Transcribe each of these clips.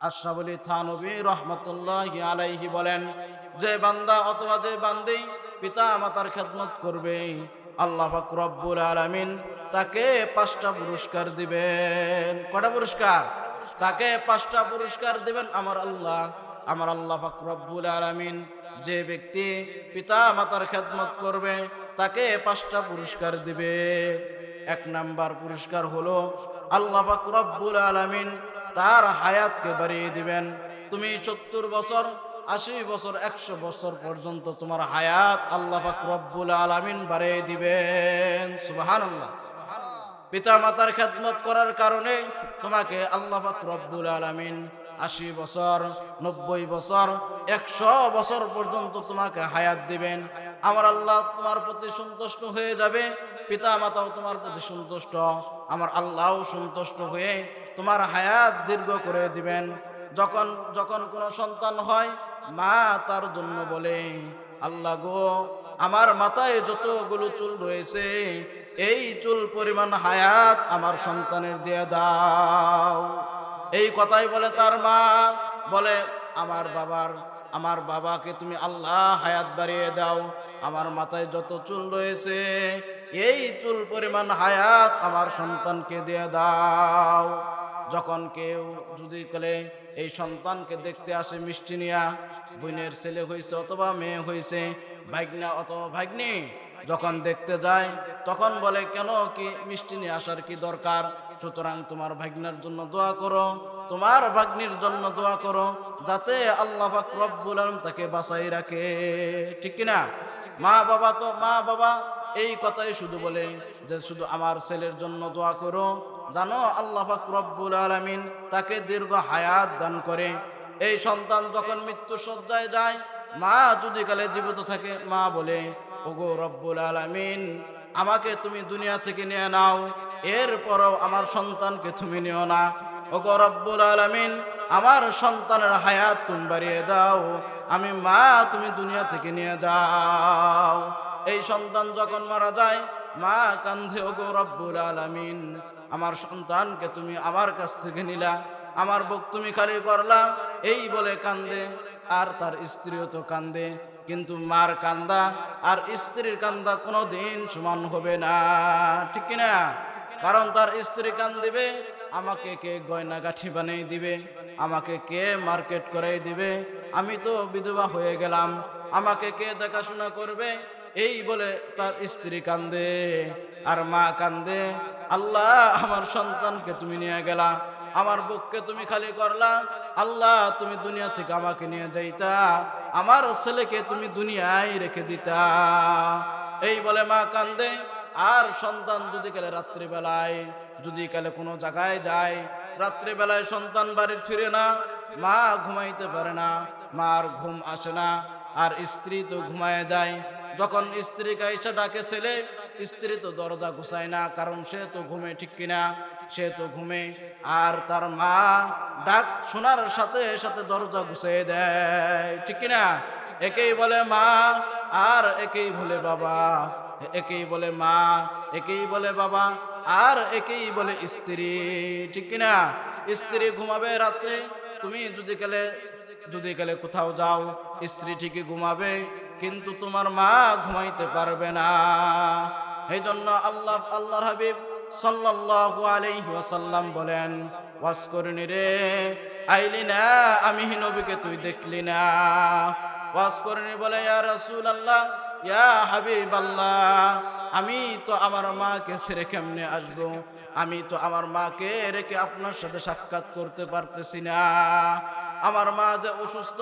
আশরাফ আলী থানবী রহমতুল্লাহ আলাইহি বলেন, যে বান্দা অথবা যে বান্দি পিতা মাতার খেদমত করবে, আল্লাহ রব্বুল আলামিন তাকে পাঁচটা পুরস্কার দিবেন। কটা পুরস্কার? তাকে পাঁচটা পুরস্কার দিবেন আমার আল্লাহ। আমার আল্লাহ রব্বুল আলামিন যে ব্যক্তি পিতা মাতার খেদমত করবে, তাকে পাঁচটা পুরস্কার দিবে। এক নাম্বার পুরস্কার হলো আল্লাহ রব্বুল আলামিন তার হায়াতকে বাড়িয়ে দিবেন। তুমি সত্তর বছর, আশি বছর, একশো বছর পর্যন্ত তোমার হায়াত আল্লাহ রব্বুল আলামিন বাড়িয়ে দিবেন। সুবহানাল্লাহ। পিতা মাতার খেদমত করার কারণে তোমাকে আল্লাহ রব্বুল আলামিন আশি বছর, নব্বই বছর, একশো বছর পর্যন্ত তোমাকে হায়াত দিবেন। আমার আল্লাহ তোমার প্রতি সন্তুষ্ট হয়ে যাবে পিতা মাতাও তোমার প্রতি সন্তুষ্ট, আমার আল্লাহও সন্তুষ্ট হয়ে তোমার হায়াত দীর্ঘ করে দিবেন। যখন যখন কোনো সন্তান হয়, মা তার জন্য বলে, আল্লাহ গো, আমার মাথায় যতগুলো চুল রয়েছে, এই চুল পরিমাণ হায়াত আমার সন্তানের দিয়ে দাও। এই কথাই বলে তার মা, বলে, আমার বাবার, আমার বাবাকে তুমি আল্লাহ হায়াত বাড়িয়ে দাও। আমার মাথায় যত চুল রয়েছে, এই চুল পরিমাণ হায়াত আমার সন্তানকে দিয়ে দাও। যখন কেউ যদি কলে, এই সন্তানকে দেখতে আসে মিষ্টি নিয়া, বোনের ছেলে হয়েছে অথবা মেয়ে হয়েছে ভাগ্না অথবা ভাগ্নি, যখন দেখতে যায়, তখন বলে, কেন কি মিষ্টি নিয়ে আসার কি দরকার? সুতরাং তোমার ভাগ্নার জন্য দোয়া করো, তোমার ভাগ্নির জন্য দোয়া করো, যাতে আল্লাহ রব্বুল আলম তাকে বাঁচাই রাখে। ঠিক কিনা? মা বাবা তো, মা বাবা এই কথাই শুধু বলে যে, শুধু আমার ছেলের জন্য দোয়া করো জানো আল্লাহ রব্বুল আলামিন তাকে দীর্ঘ হায়াত দান করে। এই সন্তান যখন মৃত্যু সজ্জায় যায়, মা যদি কালে জীবিত থাকে, মা বলে, ওগো রব্বুল আলামিন, আমাকে তুমি দুনিয়া থেকে নিয়ে নাও, এরপরও আমার সন্তানকে তুমি নিও না। ওগো রব্বুল আলামিন, আমার সন্তানের হায়াত তুমি বাড়িয়ে দাও, আমি মা তুমি দুনিয়া থেকে নিয়ে যাও। এই সন্তান যখন মারা যায়, মা কান্ধে ওগো রব্বুল আলামিন আমার সন্তানকে তুমি আমার কাছ থেকে নিলা, আমার বুক তুমি খালি করলা। এই বলে কান্দে, আর তার স্ত্রীও তো কান্দে, কিন্তু মার কান্দা, আর স্ত্রীর কান্দা কোনো দিন সমান হবে না। ঠিক কিনা? কারণ তার স্ত্রী কান দিবে আমাকে কে গয়না গাঠি বানিয়ে দিবে? আমাকে কে মার্কেট করাই দিবে? আমি তো বিধবা হয়ে গেলাম, আমাকে কে দেখাশোনা করবে? এই বলে তার স্ত্রী কান্দে, আর মা কান্দে আল্লাহ, আমার সন্তানকে তুমি নিয়ে গেলা, আমার বুককে তুমি খালি করলা, আল্লাহ, তুমি দুনিয়া থেকে আমাকে নিয়ে যাইতা, আমার ছেলেকে তুমি দুনিয়ায় রেখে দিতা। এই বলে মা কান্দে, আর সন্তান যদি কালে রাত্রিবেলায়, যদি কালে কোনো জায়গায় যায়, রাত্রিবেলায় সন্তান বাড়ি ফিরে না, মা ঘুমাইতে পারে না, মার ঘুম আসে না, আর স্ত্রী তো ঘুমায় যায় যখন স্ত্রী কাইসা ডাকে ছেলে, স্ত্রী তো দরজা ঘুষায় না, কারণ সে তো ঘুমে ঠিক কিনা? সে তো ঘুমে। আর তার মা ডাক শোনার সাথে সাথে দরজা ঘুষিয়ে দেয়, ঠিক কিনা? একেই বলে মা, আর একেই বলে বাবা, একেই বলে মা, একেই বলে বাবা, আর একেই বলে স্ত্রী, ঠিক কিনা? স্ত্রী ঘুমাবে রাত্রে, তুমি যদি গেলে যদি গেলে কোথাও যাও, স্ত্রী ঠিকই ঘুমাবে, কিন্তু তোমার মা ঘুমাইতে পারবে না। এই জন্য আল্লাহ, আল্লাহর হাবিব সাল্লাল্লাহু আলাইহি বলেন ওয়াস করিনি রে, আইলি না, আমি নবীকে তুই দেখলি না। ওয়াস করিনি বলে, ইয়া রাসূলুল্লাহ, ইয়া হাবিবাল্লাহ, আমি তো আমার মাকে ছেড়ে কেমনে আসব? আমি তো আমার মাকে রেখে আপনার সাথে সাক্ষাৎ করতে পারতেছি না। আমার মা যে অসুস্থ,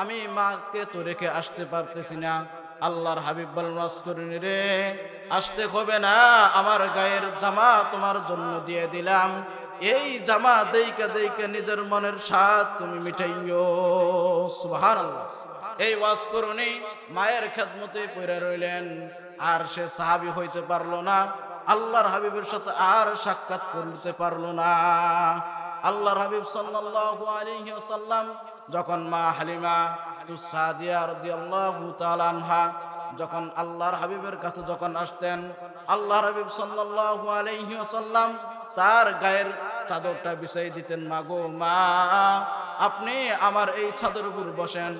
আমি মাকে তো রেখে আসতে পারতেছি না। আল্লাহর হাবিব করিনি রে, আসতে হবে না। আমার গায়ের জামা তোমার জন্য দিয়ে দিলাম। এই জামা দেইকে দেইকে নিজের মনের স্বাদ তুমি মিঠাইও সুবহানাল্লাহ। এই ওয়াজ করুনি, মায়ের খেদমতে পড়ে রইলেন। আর সে সাহাবি হইতে পারল না, আল্লাহর হাবিবের সাথে আর সাক্ষাৎ করতে পারল না। আল্লাহর হাবিব সাল্লাল্লাহু আলাইহি ওয়াসাল্লাম যখন মা হালিমা তুসাদিয়া রাদিয়াল্লাহু তাআলা আনহা যখন আল্লাহর হাবিবের কাছে যখন আসতেন, আল্লাহর হাবিব সাল্লাল্লাহু আলাইহি ওয়াসাল্লাম তার গায়ের চাদরটা বিছাই দিতেন, মা গো, মা, আপনি আমার এই চাদর উপর বসেন।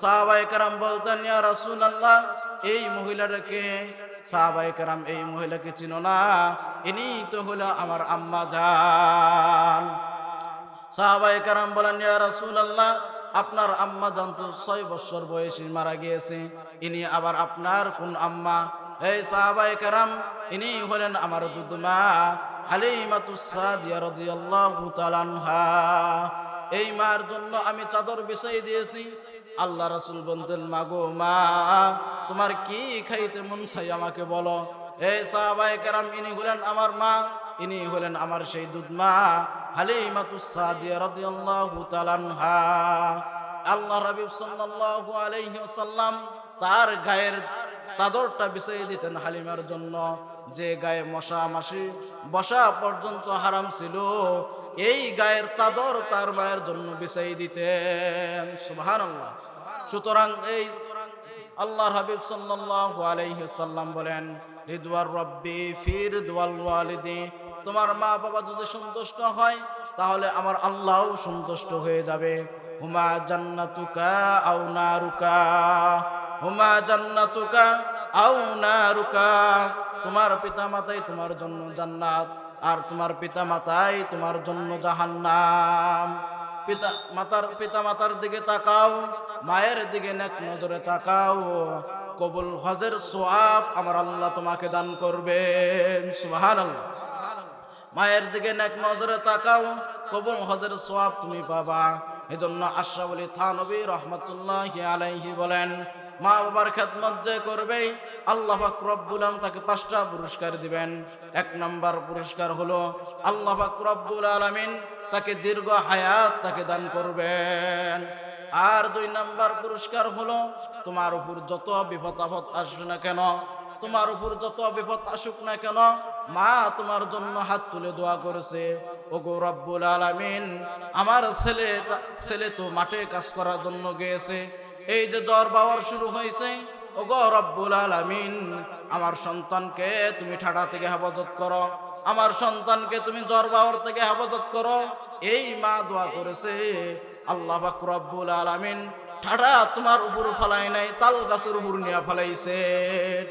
সাহাবাই কারাম বলতেন, ইয়া রাসুল আল্লাহ এই মহিলাটাকে সাহাবাই কারাম, এই মহিলাকে চিনো না, ইনি তো হলো আমার আম্মা যান সাহাবাই কারাম বলেন, ইয়া রাসূলুল্লাহ, আপনার আম্মা জানতো ছয় বছর বয়সে মারা গিয়েছে। ইনি আবার আপনার কোন আম্মা? এই সাহাবাই কারাম, ইনি হলেন আমার দুধমা হালিমাতুস সাদিয়া রাদিয়াল্লাহু তাআলা আনহা। এই মার জন্য আমি চাদর বিছাই দিয়েছি। আল্লাহ রাসূল বলতেন, মাগো মা, তোমার কি খাইতে মন চাই আমাকে বলো? এই সাহাবাই কারাম, ইনি হলেন আমার মা, ইনি হলেন আমার সেই দুধ মা আল্লাহ ওয়াসাল্লাম তার গায়ের চাদরটা বিছিয়ে দিতেন হালিমার জন্য। যে গায়ে মশা মাসি বসা পর্যন্ত হারাম ছিল, এই গায়ের চাদর তার মায়ের জন্য বিছাই দিতেন। সুবহানাল্লাহ। সুতরাং এই আল্লাহর হাবিব সাল্লাল্লাহু আলাইহি বলেন, রিদওয়ার রব্বি ফির দোয়াল তোমার মা বাবা যদি সন্তুষ্ট হয়, তাহলে আমার আল্লাহও সন্তুষ্ট হয়ে যাবে। হুমা জান্নাতুকা আও নারুকা। হুমা জান্নাতুকা আও নারুকা। তোমার পিতা মাতাই তোমার জন্য জান্নাত, আর তোমার পিতা মাতাই তোমার জন্য জাহান্নাম। পিতা, মাতার পিতা মাতার দিকে তাকাও, মায়ের দিকে নেক নজরে তাকাও। কবুল হজের সোয়াব আমার আল্লাহ তোমাকে দান করবেন। সুবাহান মায়ের দিকে নেক নজরে তাকাও, কবুল হজের সোয়াব তুমি পাবা। এজন্য আশরাফ আলী থানবী রহমতুল্লাহ আলাইহি বলেন, মা বাবার খেদমত যে করবে আল্লাহ পাক তাকে পাঁচটা পুরস্কার দিবেন। এক নম্বর পুরস্কার হলো আল্লাহ রব্বুল আলামিন তাকে দীর্ঘ হায়াত তাকে দান করবেন। আর দুই নাম্বার পুরস্কার হলো, তোমার উপর যত বিপদ আপদ আসবে না কেন তোমার উপর যত বিপদ আসুক না কেন, মা তোমার জন্য হাত তুলে দোয়া করেছে। ও গো রব্বুল আলামিন, আমার ছেলে ছেলে তো মাঠে কাজ করার জন্য গিয়েছে। এই যে জ্বর বাবার শুরু হয়েছে ও গো রব্বুল আলামিন, আমার সন্তানকে তুমি ঠাডা থেকে হেফাজত করো। আমার সন্তানকে তুমি জ্বর বাবার থেকে হেফাজত করো। এই মা দোয়া করেছে আল্লাহ পাক রব্বুল আলামিন ঠাডা তোমার উপর ফলাই নাই, তাল গাছের উপর নিয়ে ফলাইছে।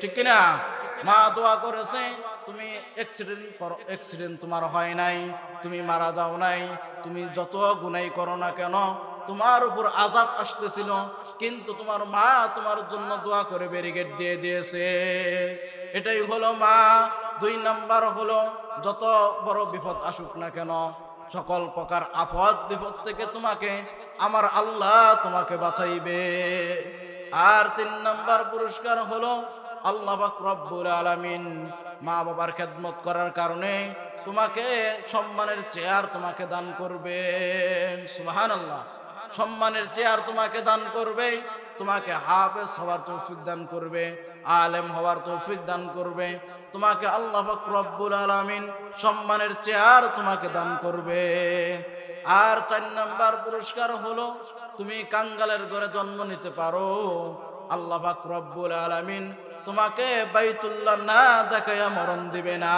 ঠিক কিনা? মা দোয়া করেছে, তুমি অ্যাক্সিডেন্ট করো অ্যাক্সিডেন্ট তোমার হয় নাই, তুমি মারা যাও নাই, তুমি যত গুনাই করো না কেন, তোমার উপর আজাব আসতেছিল, কিন্তু তোমার মা তোমার জন্য দোয়া করে ব্যারিকেড দিয়ে দিয়েছে। এটাই হলো মা, দুই নাম্বার হলো, যত বড় বিপদ আসুক না কেন সকল প্রকার আপদ বিপদ থেকে তোমাকে, আমার আল্লাহ তোমাকে বাঁচাইবে। আর তিন নাম্বার পুরস্কার হলো আল্লাহ পাক রব্বুল আলামিন মা বাবার খেদমত করার কারণে তোমাকে সম্মানের চেয়ার তোমাকে দান করবে সুহান আল্লাহ সম্মানের চেয়ার তোমাকে দান করবে তোমাকে হাফেজ হওয়ার তৌফিক দান করবে, আলেম হওয়ার তৌফিক দান করবে, তোমাকে আল্লাহ রব্বুল আলামিন সম্মানের চেয়ার তোমাকে দান করবে। আর চার নাম্বার পুরস্কার হলো, তুমি কাঙ্গালের ঘরে জন্ম নিতে পারো। আল্লাহ রব্বুল আলামিন তোমাকে বাইতুল্লাহ না দেখাইয়া মরণ দিবে না।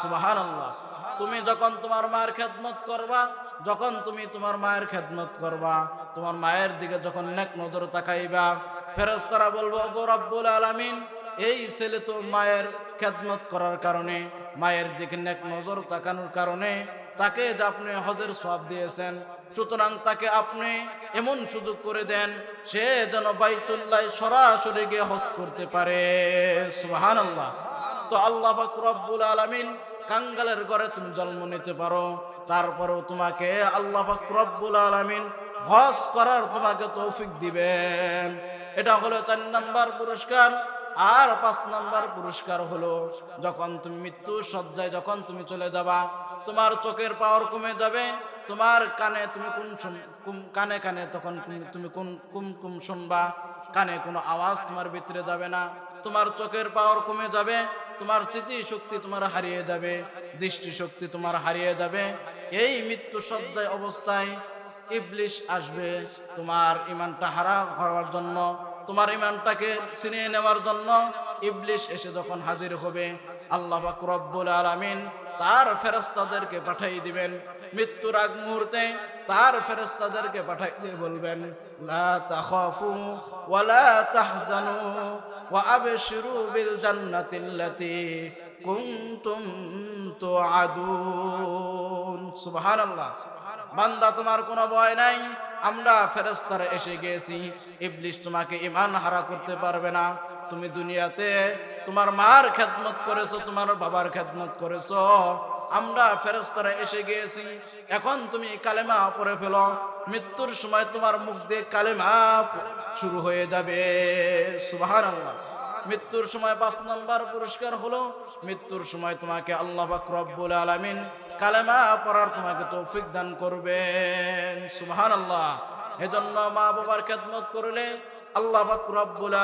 সুবহানাল্লাহ। তুমি যখন তোমার মার খেদমত করবা যখন তুমি তোমার মায়ের খেদমত করবা, তোমার মায়ের দিকে যখন নেক নজর তাকাইবা, ফেরেশতারা বলব গো রব্বুল আলামিন, এই ছেলে তো মায়ের খেদমত করার কারণে, মায়ের দিকে নেক নজর তাকানোর কারণে, তাকে যে আপনি হজের সব দিয়েছেন, সুতরাং তাকে আপনি এমন সুযোগ করে দেন, সে যেন বাইতুল্লাহ সরাসরি গিয়ে হজ করতে পারে। সুবহানাল্লাহ। তো আল্লাহ রব্বুল আলামিন কাঙ্গালের ঘরে তুমি জন্ম নিতে পারো। তারপরেও তোমাকে আল্লাহ রব্বুল আলামিন হজ করার তোমাকে তৌফিক দিবেন। এটা হলো চার নাম্বার পুরস্কার। আর পাঁচ নাম্বার পুরস্কার হলো যখন তুমি মৃত্যু সজ্জায় যখন তুমি চলে যাবা, তোমার চোখের পাওয়ার কমে যাবে, তোমার কানে তুমি কোন কানে কানে তখন তুমি কোন কুম কুম শুনবা, কানে কোনো আওয়াজ তোমার ভিতরে যাবে না, তোমার চোখের পাওয়ার কমে যাবে তোমার স্মৃতি শক্তি তোমার হারিয়ে যাবে দৃষ্টি শক্তি তোমার হারিয়ে যাবে। এই মৃত্যু সজ্জায় অবস্থায় ইবলিশ আসবে তোমার ইমানটা হারা হওয়ার জন্য, তোমার ইমানটাকে ছিনিয়ে নেওয়ার জন্য। ইবলিশ এসে যখন হাজির হবে, আল্লাহ রব্বুল আলামিন তার ফেরেস্তাদেরকে পাঠাই দিবেন। মৃত্যুর আগ মুহূর্তে তার ফেরেস্তাদেরকে পাঠাই দিয়ে বলবেন, লা তাখাফু ওয়ালা তাহজানু। ওয়া আবশিরু বিল তো কুনতুম তুআদুন। সুবহানাল্লাহ। বান্দা, তোমার কোনো ভয় নাই। আমরা ফেরেস্তারা এসে গেছি। ইবলিশ তোমাকে ইমান হারা করতে পারবে না। তুমি দুনিয়াতে তোমার মার খেদমত করেছ, তোমার বাবার খেদমত করেছ। আমরা ফেরেস্তারা এসে গিয়েছি। এখন তুমি কালেমা পড়ে ফেলো। মৃত্যুর সময় তোমার মুখ দিয়ে কালেমা শুরু হয়ে যাবে। সুবহানাল্লাহ। মৃত্যুর সময় পাঁচ নম্বর পুরস্কার হলো, মৃত্যুর সময় তোমাকে আল্লাহ রব্বুল আলামিন কালেমা পড়ার তোমাকে তৌফিক দান করবেন। সুবহানাল্লাহ। এজন্য মা বাবার খেদমত করলে আল্লাহ রব্বুল